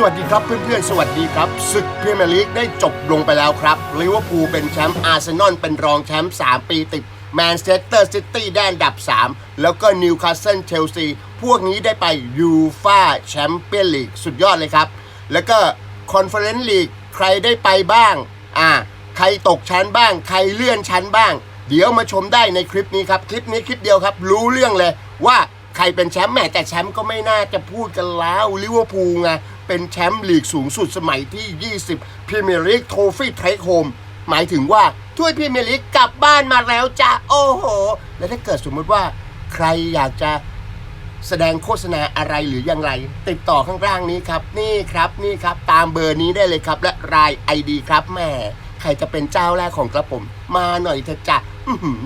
สวัสดีครับเพื่อนๆ สวัสดีครับศึกพรีเมียร์ลีกได้จบลงไปแล้วครับลิเวอร์พูลเป็นแชมป์อาร์เซนอลเป็นรองแชมป์3 ปีติดแมนเชสเตอร์ซิตี้ได้อันดับ 3 แล้วก็นิวคาสเซิลเชลซีพวกนี้ได้ไปยูฟาแชมเปี้ยนลีกสุดยอดเลยครับ แล้วก็คอนเฟอเรนซ์ลีกใครได้ไปบ้างอ่าใครตกชั้นบ้าง ใครเลื่อนชั้นบ้าง เดี๋ยวมาชมได้ในคลิปนี้ครับ คลิปนี้คลิปเดียวครับ รู้เรื่องเลยว่าใครเป็นแชมป์แหมแต่แชมป์ก็ไม่น่าจะพูดกันแล้วลิเวอร์พูลไง เป็นแชมป์ลีกสูงสุดสมัยที่ 20พรีเมียร์ลีกโทฟี่เทคโฮมหมายถึงว่าถ้วยพรีเมียร์ลีกกลับบ้านมาแล้วจ้าโอ้โห แล้วถ้าเกิดสมมติว่าใครอยากจะแสดงโฆษณาอะไรหรืออย่างไร ติดต่อข้างล่างนี้ครับ นี่ครับนี่ครับตามเบอร์นี้ได้เลยครับ และราย ID ครับแหม่ใครจะเป็นเจ้าแรกของกระผม มาหน่อยเถอะจ้ะ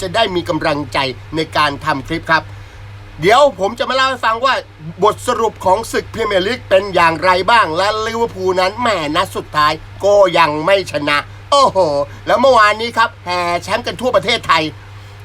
จะได้มีกำลังใจในการทำคลิปครับ เดี๋ยวผมจะมาเล่าให้ฟังว่าบทสรุปของศึกพรีเมียร์ลีกเป็นอย่างไรบ้าง และลิเวอร์พูลนั้นแหม่นัดสุดท้ายก็ยังไม่ชนะ โอ้โห แล้วเมื่อวานนี้ครับแห่แชมป์กันทั่วประเทศไทย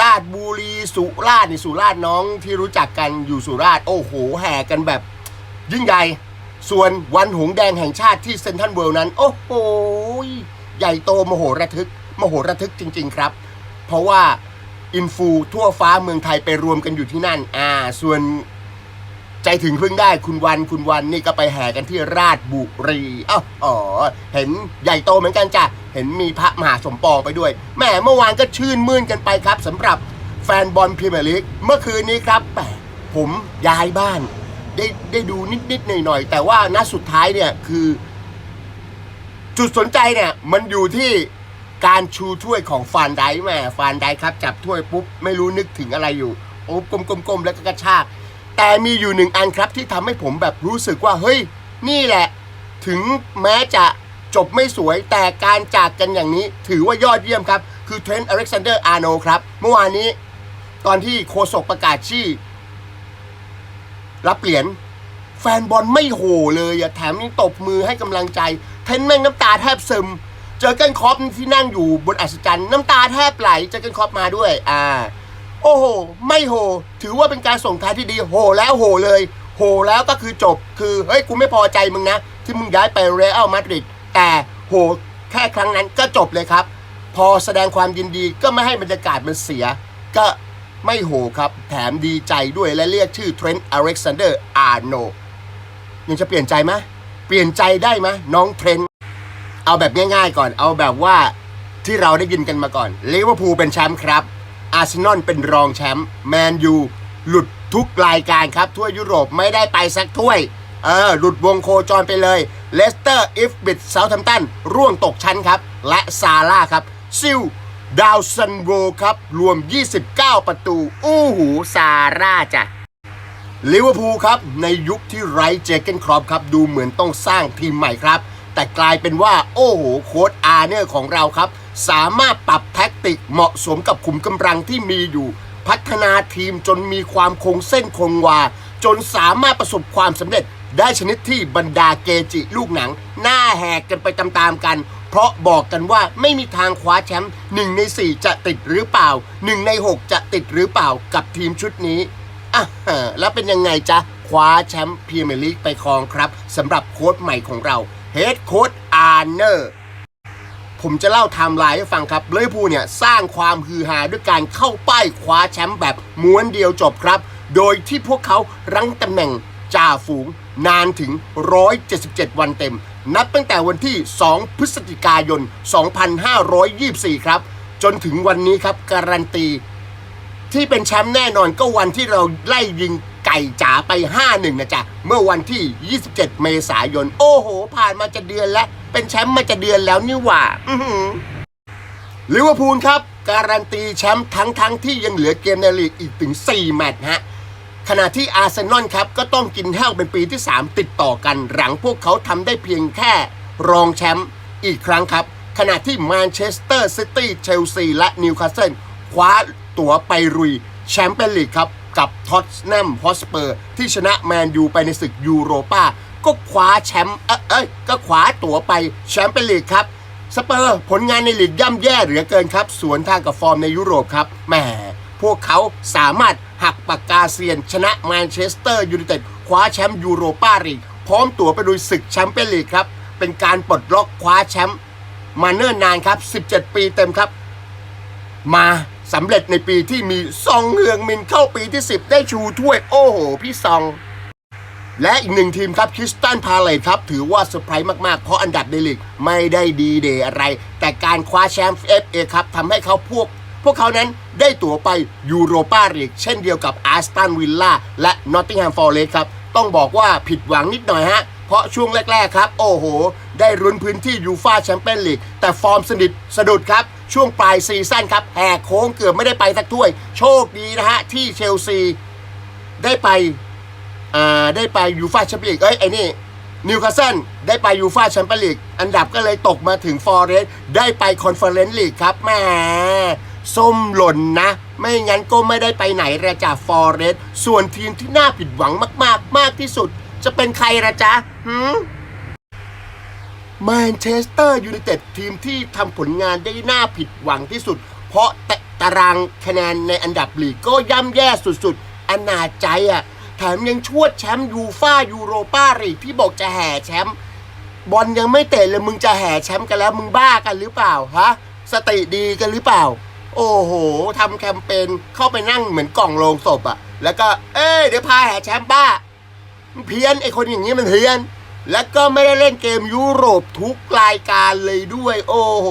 ลาดบุรีสุราษฎร์นี่สุราษฎร์น้องที่รู้จักกันอยู่สุราษฎร์โอ้โห แห่กันแบบ ยิ่งใหญ่ ส่วนวันหงส์แดงแห่งชาติที่เซนทรัลเวิลด์นั้น โอ้โห ใหญ่โตมโหระทึก มโหระทึกจริง ๆ ครับ เพราะว่า อินฟูทั่วฟ้าเมืองไทยไปรวมกันอยู่ที่นั่น อ่า ส่วนใจถึงเพึ่งได้คุณวันคุณวันนี่ก็ไปแห่กันที่ราชบุรีอ้าวอ๋อ เห็นใหญ่โตเหมือนกันจ้ะ เห็นมีพระมหาสมปองไปด้วยแหมเมื่อวานก็ชื่นมื่นกันไปครับสำหรับแฟนบอลพรีเมียร์ลีกเมื่อคืนนี้ครับแหมผมย้ายบ้าน ได้ได้ดูนิดๆหน่อยๆแต่ว่านัดสุดท้ายเนี่ยคือ จุดสนใจเนี่ยมันอยู่ที่ การชูถ้วยของฟานไดค์แม่ฟานไดค์ครับ จับถ้วยปุ๊บ ไม่รู้นึกถึงอะไรอยู่ โอ้กลมๆๆแล้วก็กระชาก แต่มีอยู่หนึ่งอันครับที่ทำให้ผมแบบรู้สึกว่า เฮ้ย นี่แหละ ถึงแม้จะจบไม่สวยแต่การจากกันอย่างนี้ ถือว่ายอดเยี่ยมครับ คือเทรนต์อเล็กซานเดอร์อาร์โนครับ เมื่อวานนี้ ตอนที่โคศกประกาศชื่อรับเหรียญแฟนบอลไม่โห่เลยอะแถมยังตบมือให้กำลังใจ เทนแม่งน้ำตาแทบซึม เจอเกินคอปที่นั่งอยู่บนอัศจรรย์น้ำตาแทบไหลเจอเกินคอปมาด้วย อ่า โอ้โห ไม่โห ถือว่าเป็นการส่งท้ายที่ดีโหแล้วโหเลย โหแล้วก็คือจบ คือเฮ้ยกูไม่พอใจมึงนะ ที่มึงย้ายไปเรอัลมาดริดแต่โหแค่ครั้งนั้นก็จบเลยครับ พอแสดงความยินดีก็ไม่ให้บรรยากาศมันเสีย ก็ไม่โหครับ แถมดีใจด้วยและเรียกชื่อเทรนต์อเล็กซานเดอร์อาร์โนยังจะเปลี่ยนใจไหมเปลี่ยนใจได้ไหมน้องเทรนต์ เอาแบบง่ายๆก่อน เอาแบบว่าที่เราได้ยินกันมาก่อนลิเวอร์พูลเป็นแชมป์ครับอาร์เซนอลเป็นรองแชมป์แมนยูหลุดทุกรายการครับทั่วยุโรปไม่ได้ไปสักถ้วย เออ หลุดวงโคจรไปเลยเลสเตอร์อิฟบิดเซาท์แฮมป์ตันร่วงตกชั้นครับ และซาร่าครับ ซิลดาวซันโวครับ รวม 29 ประตู อู้หู ซาร่าจ้ะลิเวอร์พูลครับ ในยุคที่ไร้เจเกนครอปครับ ดูเหมือนต้องสร้างทีมใหม่ครับ แต่กลายเป็นว่า โอ้โหโค้ดอาร์เนอร์ของเราครับ สามารถปรับแท็กติกเหมาะสมกับขุมกำลังที่มีอยู่ พัฒนาทีมจนมีความคงเส้นคงวา จนสามารถประสบความสำเร็จได้ชนิดที่บรรดาเกจิลูกหนัง หน้าแหกกันไปตามๆกัน เพราะบอกกันว่าไม่มีทางคว้าแชมป์หนึ่งใน 4 จะติดหรือเปล่าหนึ่งใน 6 จะติดหรือเปล่ากับทีมชุดนี้อะแล้วเป็นยังไงจ๊ะ คว้าแชมป์พรีเมียร์ลีกไปครองครับสำหรับโค้ชใหม่ของเรา เฮดโค้ชอาร์เนอร์ผมจะเล่าไทม์ไลน์ให้ฟังครับเวอร์พูเนี่ย สร้างความฮือฮาด้วยการเข้าป้ายคว้าแชมป์แบบม้วนเดียวจบครับ โดยที่พวกเขารั้งตำแหน่งจ่าฝูงนานถึง 177 วันเต็ม นับตั้งแต่วันที่ 2 พฤศจิกายน 2524 ครับ จนถึงวันนี้ครับ การันตี ที่เป็นแชมป์แน่นอนก็วันที่เราไล่ยิง ไก่จ๋าไป 5-1 นะจ๊ะ เมื่อวันที่ 27 เมษายน โอ้โห ผ่านมาจะเดือนแล้ว เป็นแชมป์มาจะเดือนแล้วนี่หว่าอื้อหือลิเวอร์พูลครับ การันตีแชมป์ทั้งทั้งที่ยังเหลือเกมในลีกอีกถึง 4 แมตช์ฮะขณะที่อาร์เซนอลครับ ก็ต้องกินแห้วเป็นปีที่ 3 ติดต่อกัน หลังพวกเขาทำได้เพียงแค่รองแชมป์อีกครั้งครับ ขณะที่แมนเชสเตอร์ซิตี้เชลซีและนิวคาสเซิลคว้าตั๋วไปรุยแชมเปี้ยนลีกครับ กับท็อตแนมฮอสเปอร์ ที่ชนะแมนยูไปในศึกยูโรปาก็คว้าแชมป์เอ้ยก็คว้าตั๋วไปแชมเปี้ยนลีกครับสเปอร์ผลงานในลีกย่ำแย่เหลือเกินครับ สวนทางกับฟอร์มในยุโรปครับแหมพวกเขาสามารถหักปากกาเซียน ชนะแมนเชสเตอร์ยูไนเต็ดคว้าแชมป์ยูโรปาลีกพพร้อมตั๋วไปลุยศึกแชมเปี้ยนลีกครับ เป็นการปลดล็อกคว้าแชมป์มาเนิ่นนานครับ 17 ปีเต็มครับ มา สำเร็จในปีที่มีซองเฮืองมินเข้าปีที่ 10 ได้ชูถ้วยโอ้โห พี่ซอง และอีกหนึ่งทีมครับคริสตันพาเลตครับ ถือว่าเซอร์ไพรส์มาก ๆ เพราะอันดับในลีกไม่ได้ดีเดย์อะไร แต่การคว้าแชมป์เอฟเอครับทำให้เขาพวก พวกเขานั้นได้ตั๋วไปยูโรปาลีกเช่นเดียวกับอาร์สตันวิลล่าและนอตติงแฮมฟอร์เรสครับ ต้องบอกว่าผิดหวังนิดหน่อยฮะเพราะช่วงแรก ๆ ครับ โอ้โห ได้รุนพื้นที่ยูฟาแชมเปี้ยนลีกแต่ฟอร์มสนิทสะดุดครับ ช่วงปลายซีซั่นครับแหกโค้งเกือบไม่ได้ไปสักถ้วย โชคดีนะฮะ ที่เชลซีได้ไปอ่าได้ไปยูฟาแชมเปี้ยนลีกเอ้ยไอ้นี่นิวคาสเซิลได้ไปยูฟาแชมเปี้ยนลีกอันดับก็เลยตกมาถึงฟอร์เรสได้ไปคอนเฟอเรนซ์ลีกครับแหมส้มหล่นนะ ไม่งั้นก็ไม่ได้ไปไหนระจากฟอร์เรสส่วนทีมที่น่าผิดหวังมาก ๆ มากที่สุด จะเป็นใครละจ๊ะหืม แมนเชสเตอร์ยูไนเต็ดทีมที่ทำผลงานได้น่าผิดหวังที่สุด เพราะแต่ตารางคะแนนในอันดับลีกก็ย่ำแย่สุดๆอนาจใจอะแถมยังชวดแชมป์ยูฟ่ายูโรปาลีกที่บอกจะแห่แชมป์บอลยังไม่เตะเลยมึงจะแห่แชมป์กันแล้วมึงบ้ากันหรือเปล่าฮะสติดีกันหรือเปล่า โอ้โหทำแคมเปญเข้าไปนั่งเหมือนกล่องโลงศพอะ แล้วก็เอ้ยเดี๋ยวพาแห่แชมป์บ้าเพี้ยนไอคนอย่างนี้มันเพี้ยน แล้วก็ไม่ได้เล่นเกมยุโรปทุกรายการเลยด้วย โอ้โห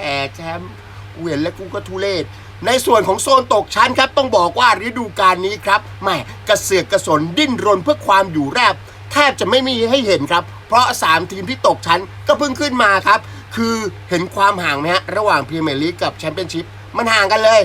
แห่แชมป์กูเห็นแล้วกูก็ทุเรศในส่วนของโซนตกชั้นครับ ต้องบอกว่าฤดูกาลนี้ครับแม่กระเสือกกระสนดิ้นรนเพื่อความอยู่แรบแทบจะไม่มีให้เห็นครับ เพราะ 3 ทีมที่ตกชั้นก็เพิ่งขึ้นมาครับ คือเห็นความห่างไหมฮะระหว่างพรีเมียร์ลีกกับแชมเปี้ยนชิพมันห่างกันเลย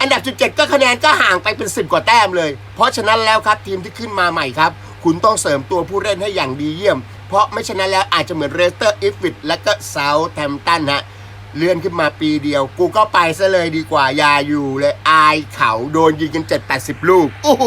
อันดับ 17 ก็คะแนนก็ห่างไปเป็น 10 กว่าแต้มเลย เพราะฉะนั้นแล้วครับทีมที่ขึ้นมาใหม่ครับ คุณต้องเสริมตัวผู้เล่นให้อย่างดีเยี่ยม เพราะไม่ฉะนั้นแล้วอาจจะเหมือนเรสเตอร์อิฟฟิตและก็เซาท์แทมตันฮะเลื่อนขึ้นมาปีเดียว กูก็ไปซะเลยดีกว่า อย่าอยู่เลยอายเขาโดนยิงกัน 7-80 ลูก โอ้โห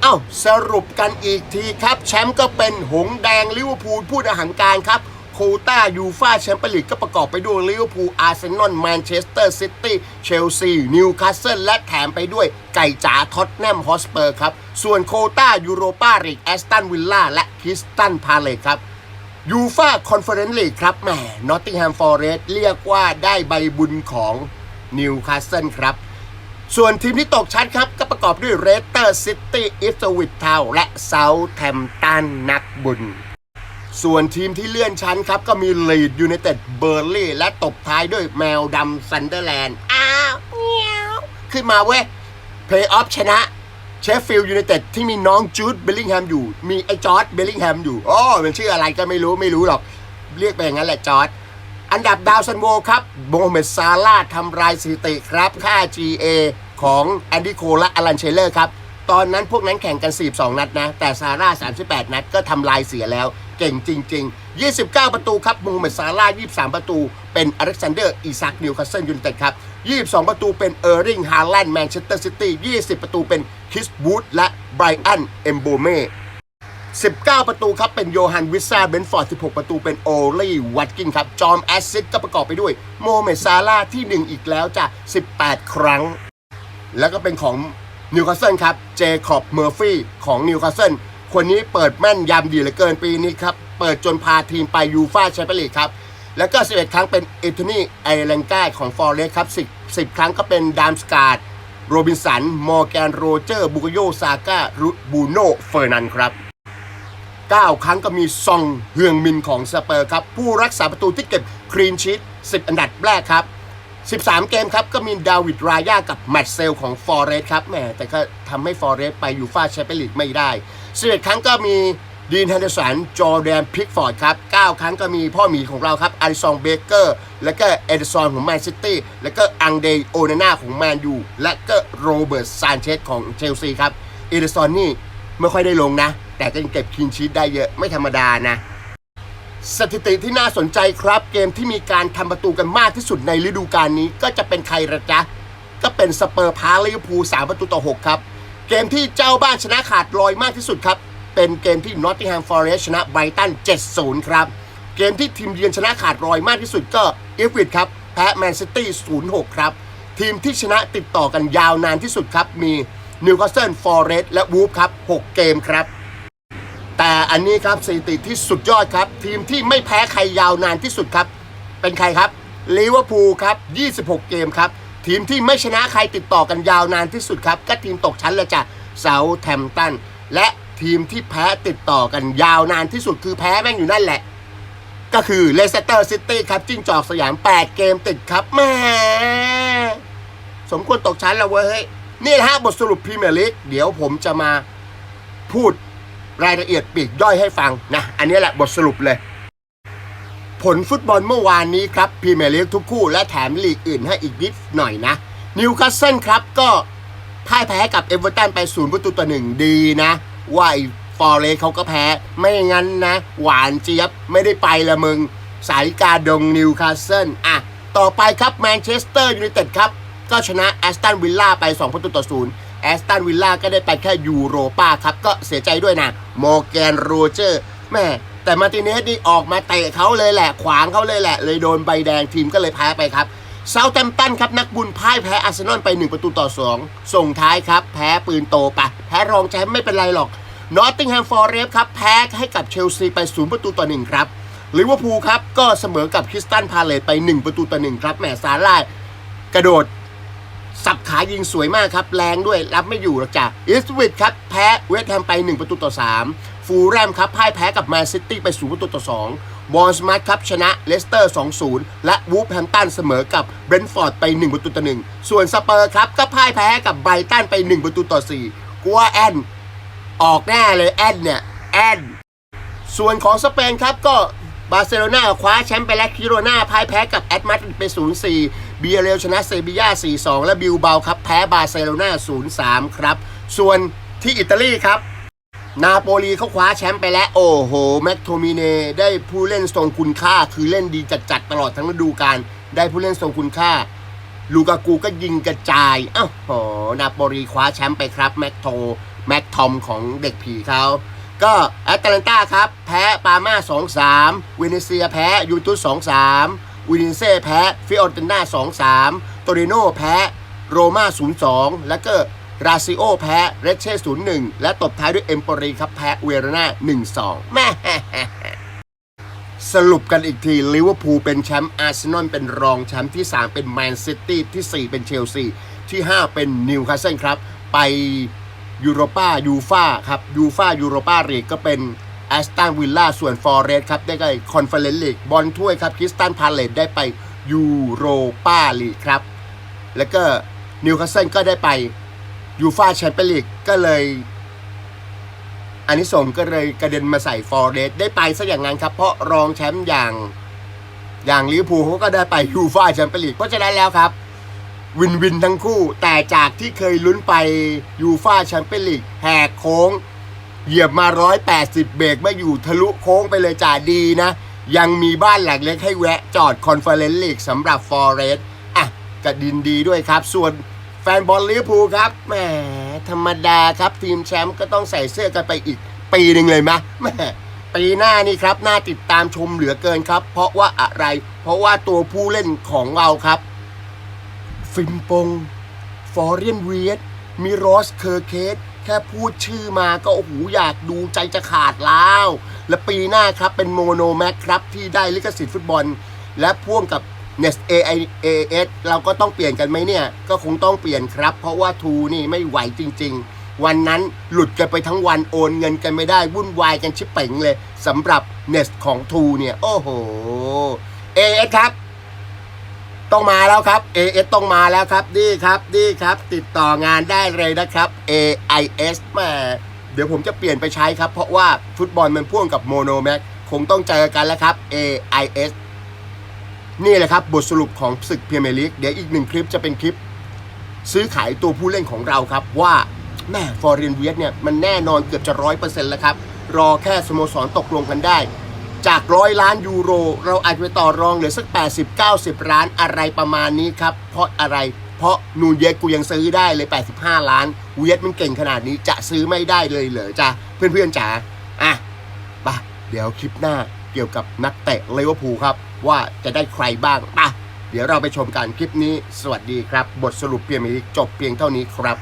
เอ้าสรุปกันอีกทีครับ แชมป์ก็เป็นหงแดงลิเวอร์พูลผู้ดหังการครับ โคต้ายูฟาแชมเปี้ยนลีกก็ประกอบไปด้วยลิเวอร์พูลอาร์เซนอลแมนเชสเตอร์ซิตี้เชลซีนิวคาสเซิลและแถมไปด้วยไก่จ๋าท็อตแนมฮอสเปอร์ครับ ส่วนโคต้ายูโรปาลีกแอสตันวิลล่าและคริสตันพาเลตครับยูฟาคอนเฟอเรนซ์ลีกครับแหมนอตติงแฮมฟอร์เรสเรียกว่าได้ใบบุญของนิวคาสเซิลครับส่วนทีมที่ตกชั้นครับ ก็ประกอบด้วยเรสเตอร์ซิตี้อิฟสวิตทาวและเซาท์แทมป์ตันนักบุญ ส่วนทีมที่เลื่อนชั้นครับ ก็มีลีดยูไนเต็ดเบอร์ลี่และตบท้ายด้วยแมวดำซันเดอร์แลนด์ อ้าวเงี้ยว ขึ้นมาเว้ยเพย์ออฟชนะเชฟฟิลด์ยูไนเต็ดที่มีน้องจูดเบลลิงแฮมอยู่ มีไอ้จอร์ดเบลลิงแฮมอยู่อ๋อมันชื่ออะไรก็ไม่รู้ไม่รู้หรอก เรียกไปอย่างนั้นแหละจอร์ดอันดับดาวซันโวครับโมฮัมเหม็ดซาลาห์ทำลายสถิติครับ ค่า GA ของแอนดี้โคและอลันเชลเลอร์ครับ ตอนนั้นพวกนั้นแข่งกัน 42 นัดนะ แต่ซาร่า38 นัดก็ทำลายเสียแล้ว เก่งจริง ๆ 29 ประตูครับมูฮัมเหม็ดซาร่า23 ประตู เป็นอเล็กซานเดอร์อีซักนิวคาสเซิลยูไนเต็ดครับ22 ประตูเป็นเออร์ริงฮาแลนด์แมนเชสเตอร์ซิตี้20 ประตูเป็นคริสบูดและไบรอันเอมโบเม่19 ประตูครับ เป็นโยฮันวิซาเบนฟอร์ด 16 ประตูเป็นโอลี่วัตกินครับ จอมแอสซิสต์ก็ประกอบไปด้วยโมเมซาร่าที่ 1 อีกแล้วจ้ะ18 ครั้ง แล้วก็เป็นของนิวคาสเซิลครับ เจคอบเมอร์ฟี่ของนิวคาสเซิล คนนี้เปิดแม่นยำดีเหลือเกินปีนี้ครับ เปิดจนพาทีมไปยูฟาแชมเปี้ยนลีกครับ แล้วก็ 11 ครั้งเป็นเอทนีไอแลงกาของฟอร์เรสครับ10 10 ครั้งก็เป็นดามสการ์ดโรบินสัน มอร์แกนโรเจอร์ บุกโยซาก้ารุดบูโนเฟอร์นันครับ9 ครั้งก็มีซองเฮืองมินของสเปอร์ครับ ผู้รักษาประตูที่เก็บครีนชีต10 อันดับแรกครับ 13 เกมครับ ก็มีดาวิดรายากับแมตต์เซลของฟอร์เรสครับแหมแต่ก็ทำให้ฟอร์เรสไปยูฟาแชมเปี้ยนลีกไม่ได้ 11 ครั้งก็มีดีนแฮนเดอร์สัน จอร์แดนพิกฟอร์ดครับ 9 ครั้งก็มีพ่อหมีของเราครับอาริซองเบเกอร์ แล้วก็เอเดซอนของแมนซิตี้ แล้วก็อังเดย์โอนาน่าของแมนยู และก็โรเบิร์ตซานเชสของเชลซีครับเอเดซอนนี่ไม่ค่อยได้ลงนะ แต่ก็ยังเก็บคลีนชีตได้เยอะไม่ธรรมดานะ สถิติที่น่าสนใจครับ เกมที่มีการทำประตูกันมากที่สุดในฤดูกาลนี้ ก็จะเป็นใครละจ๊ะก็เป็นสเปอร์พาลิเวอร์พูล3ประตูต่อ 6 ครับ เกมที่เจ้าบ้านชนะขาดลอยมากที่สุดครับ เป็นเกมที่นอตติงแฮมฟอร์เรสชนะไบรตัน 7-0 ครับ เกมที่ทีมเยือนชนะขาดลอยมากที่สุดก็อีฟวิดครับ แพ้แมนซิตี้ 0-6 ครับ ทีมที่ชนะติดต่อกันยาวนานที่สุดครับ มีนิวคาสเซิลฟอร์เรสและวูฟครับ 6 เกมครับ แต่อันนี้ครับสถิติที่สุดยอดครับ ทีมที่ไม่แพ้ใครยาวนานที่สุดครับ เป็นใครครับลิเวอร์พูลครับ 26 เกมครับ ทีมที่ไม่ชนะใครติดต่อกันยาวนานที่สุดครับ ก็ทีมตกชั้นเลยจ้ะเซาแทมตันและทีมที่แพ้ติดต่อกันยาวนานที่สุดคือแพ้แม่งอยู่นั่นแหละ ก็คือเลสเตอร์ซิตี้ครับจิ้งจอกสยาม 8 เกมติดครับแม่สมควรตกชั้นแล้วเว้ยนี่นะฮะบทสรุปพรีเมียร์ลีกเดี๋ยวผมจะมาพูดรายละเอียดปีกย่อยให้ฟังนะ อันนี้แหละบทสรุปเลย ผลฟุตบอลเมื่อวานนี้ครับพรีเมียร์ลีกทุกคู่และแถมลีกอื่นให้อีกนิดหน่อยนะนิวคาสเซิลครับก็พ่ายแพ้กับเอเวอร์ตันไปศูนย์ประตูต่อหนึ่งดีนะ ว่าไอ้ฟอร์เรสเขาก็แพ้ไม่งั้นนะ หวานเจี๊ยบไม่ได้ไปละมึง สายกาดงนิวคาสเซิลอะต่อไปครับแมนเชสเตอร์ยูไนเต็ดครับ ก็ชนะแอสตันวิลล่าไป 2 ประตูต่อศูนย์แอสตันวิลล่าก็ได้ไปแค่ยูโรป้าครับ ก็เสียใจด้วยนะโมแกนโรเจอร์แม่ แต่มาร์ติเนสนี่ออกมาเตะเขาเลยแหละ ขวางเขาเลยแหละ เลยโดนใบแดงทีมก็เลยแพ้ไปครับเซาแตมตันครับนักบุญพ่ายแพ้อาร์เซนอลไป 1 ประตูต่อ 2 ส่งท้ายครับ แพ้ปืนโตไปแพ้รองแชมป์ไม่เป็นไรหรอกนอตติงแฮมฟอร์เรสครับแพ้ให้กับเชลซีไป 0 ประตูต่อ 1 ครับลิเวอร์พูลครับก็เสมอกับคริสตันพาเลตไป 1 ประตูต่อ 1 ครับแหมซาร่ากระโดด สับขายิงสวยมากครับ แรงด้วยรับไม่อยู่หรอกจ้ะอิสวิดครับแพ้เวสต์แฮมไป 1 ประตูต่อ 3 ฟูลแรมครับพ่ายแพ้กับแมนซิตี้ไป0ประตูต่อ2บอลสมาร์ทครับชนะเลสเตอร์ 2-0 และวูฟแฮมตันเสมอกับเบรนฟอร์ดไป 1 ประตูต่อ 1 ส่วนสเปอร์ครับก็พ่ายแพ้กับไบรตันไป 1 ประตูต่อ 4 กัวแอนออกแน่เลยแอนเนี่ยแอนส่วนของสเปนครับก็บาร์เซโลนาคว้าแชมป์ไปและคิโรนาพ่ายแพ้กับแอตมาดริดไป 0-4 เบียเรลชนะเซบีย่า 4-2 และบิลเบาครับแพ้บาร์เซโลนา0-3 ครับ ส่วนที่อิตาลีครับ นาโปลีเขาคว้าแชมป์ไปแล้ว โอ้โห แม็กโทมิเนได้ผู้เล่นทรงคุณค่า คือเล่นดีจัดๆตลอดทั้งฤดูกาลได้ผู้เล่นทรงคุณค่า ลูกากูก็ยิงกระจายอ้าวโหนาโปลีคว้าแชมป์ไปครับแม็กโทแม็กทอมของเด็กผีเขาก็แอตแลนตาครับ แพ้ปาม่า2-3เวเนเซียแพ้ยูทูส2-3วินิเซ่แพ้ฟิออร์เตนา2-3โตริโนแพ้โรม่า0-2 แล้วก็ ราซิโอแพ้เรเช่0-1และตบท้ายด้วยเอมโปรีครับแพ้เวโรนา1-2แม่สรุปกันอีกทีลิเวอร์พูลเป็นแชมป์อาร์เซนอลเป็นรองแชมป์ที่ 3 เป็นแมนซิตี้ที่ 4 เป็นเชลซีที่ 5 เป็นนิวคาสเซิลครับ ไปยูโรปายูฟาครับยูฟายูโรปาลีกก็เป็นแอสตันวิลล่าส่วนฟอร์เรสครับ ได้ไปคอนเฟอเรนซ์ลีกบอลถ้วยครับคริสตันพาเลตได้ไปยูโรปาลีกครับ แล้วก็นิวคาสเซิลก็ได้ไป ยูฟาแชมเปี้ยนลีกก็เลยอันนี้ส่งก็เลยกระเด็นมาใส่ฟอร์เรสได้ไปซะอย่างนั้นครับ เพราะรองแชมป์อย่าง อย่างลิเวอร์พูลเขาก็ได้ไปยูฟ่าแชมเปี้ยนลีกเพราะฉะนั้นแล้วครับ วินวินทั้งคู่ แต่จากที่เคยลุ้นไปยูฟ่าแชมเปี้ยนลีกแหกโค้ง เหยียบมา 180 เบรกไม่อยู่ทะลุโค้งไปเลยจ่าดีนะ ยังมีบ้านหลังเล็กให้แวะจอดคอนเฟอเรนซ์ลีกสำหรับฟอร์เรสอะกระดินดีด้วยครับ ส่วน แฟนบอลลิเวอร์พูลครับแหมธรรมดาครับทีมแชมป์ก็ต้องใส่เสื้อกันไปอีกปีหนึ่งเลยมะแหมปีหน้านี่ครับน่าติดตามชมเหลือเกินครับ เพราะว่าอะไร เพราะว่าตัวผู้เล่นของเราครับ ฟิมปง ฟอร์เรียนเวียดมีรอสเคอร์เคสแค่พูดชื่อมาก็โอ้โหอยากดูใจจะขาดแล้ว และปีหน้าครับเป็นโมโนแม็กครับที่ได้ลิขสิทธิ์ฟุตบอล และพ่วงกับ Nest AIAS เราก็ต้องเปลี่ยนกันไหมเนี่ย ก็คงต้องเปลี่ยนครับ เพราะว่าทูนี่ไม่ไหวจริง ๆ วันนั้นหลุดกันไปทั้งวันโอนเงินกันไม่ได้ วุ่นวายกันชิบเป่งเลยสำหรับ Nest ของทูเนี่ย โอ้โห AS ครับ ต้องมาแล้วครับ AS ต้องมาแล้วครับดีครับดีครับ ติดต่องานได้เลยนะครับ AIS แมาเดี๋ยวผมจะเปลี่ยนไปใช้ครับ เพราะว่าฟุตบอลมันพ่วงกับโมโนแม็กคงต้องเจอกันแล้วครับ AIS นี่แหละครับบทสรุปของศึกพรีเมียร์ลีกเดี๋ยวอีกหนึ่งคลิปจะเป็นคลิป ซื้อขายตัวผู้เล่นของเราครับว่าแม่ฟอร์เรนเวียสเนี่ยมันแน่นอนเกือบจะร้อยเปอร์เซ็นต์แล้วครับ รอแค่สโมสรตกลงกันได้ จากร้อยล้านยูโร เราอาจจะไปต่อรองเหลือสัก 80 90 ล้านอะไรประมาณนี้ครับ เพราะอะไรเพราะนูนเยสกูยังซื้อได้เลย 85 ล้านเวียสมันเก่งขนาดนี้จะซื้อไม่ได้เลยเหรอจ้ะเพื่อนๆจ๋าอะไปะเดี๋ยวคลิปหน้าเกี่ยวกับนักเตะเลเวอร์พูลครับ ว่าจะได้ใครบ้างไปะเดี๋ยวเราไปชมกันคลิปนี้ สวัสดีครับ บทสรุปเพียงมีจบเพียงเท่านี้ครับ